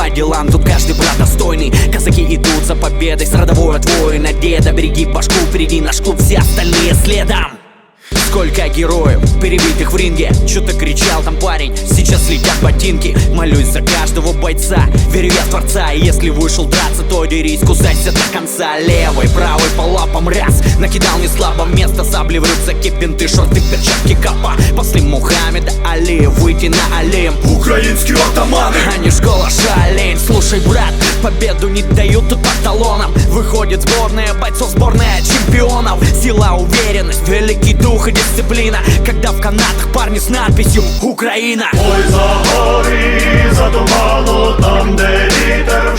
по делам Тут каждый брат достойный. Казаки идут за победой с родовой от воина Деда. Береги башку, впереди наш клуб Все остальные следом. Сколько героев, перебитых в ринге Чё-то кричал там парень, сейчас летят ботинки Молюсь за каждого бойца, верю я в Творца И если вышел драться, то дерись, кусайся до конца. Левой, правой по лапам раз. Накидал не слабо место, сабли в рюкзаке Бинты, шорты, перчатки, капа После Мухаммеда Али, выйти на Алим Українські отамани а не школа шалень Слушай, брат, победу не дают тут по талонам Выходит сборная бойцов, сборная чемпионов. Сила, уверенность, великий дух и дисциплина. Когда в канатах парни с надписью «Украина» Ой, за гори, за туману, там, де вітер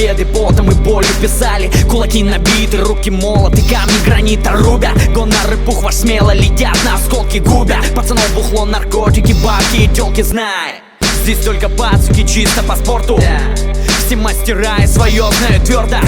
победы потом и болью писали. Кулаки набиты, руки молоты, камни гранита рубя Гоноры пух ваш смело летят на осколки губя Пацанов бухло, наркотики, бабки и телки знай. Здесь только пацуки чисто по спорту. Все мастера и свое знают твердо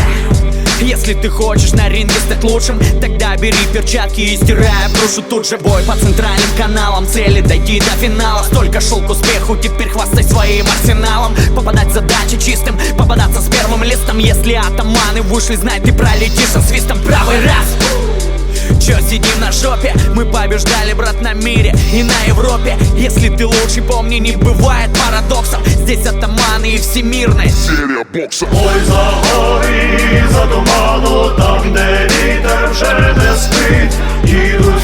если ты хочешь на ринге стать лучшим, тогда бери перчатки и стирай. Душу тут же бой по центральным каналам. Цели дойти до финала, столько шел к успеху, теперь хвастай своим арсеналом. Попадать задачи чистым, попадаться с первым листом. Если атаманы вышли, знай, ты пролетишь со свистом. Правый раз Чё сидим на жопе? Мы побеждали, брат, на мире и на Европе. Если ты лучше, помни, не бывает парадоксов. Здесь атаманы и всемирная серия боксов. Ой, за горы, за туману, там, де вітер вже не спить Ідуть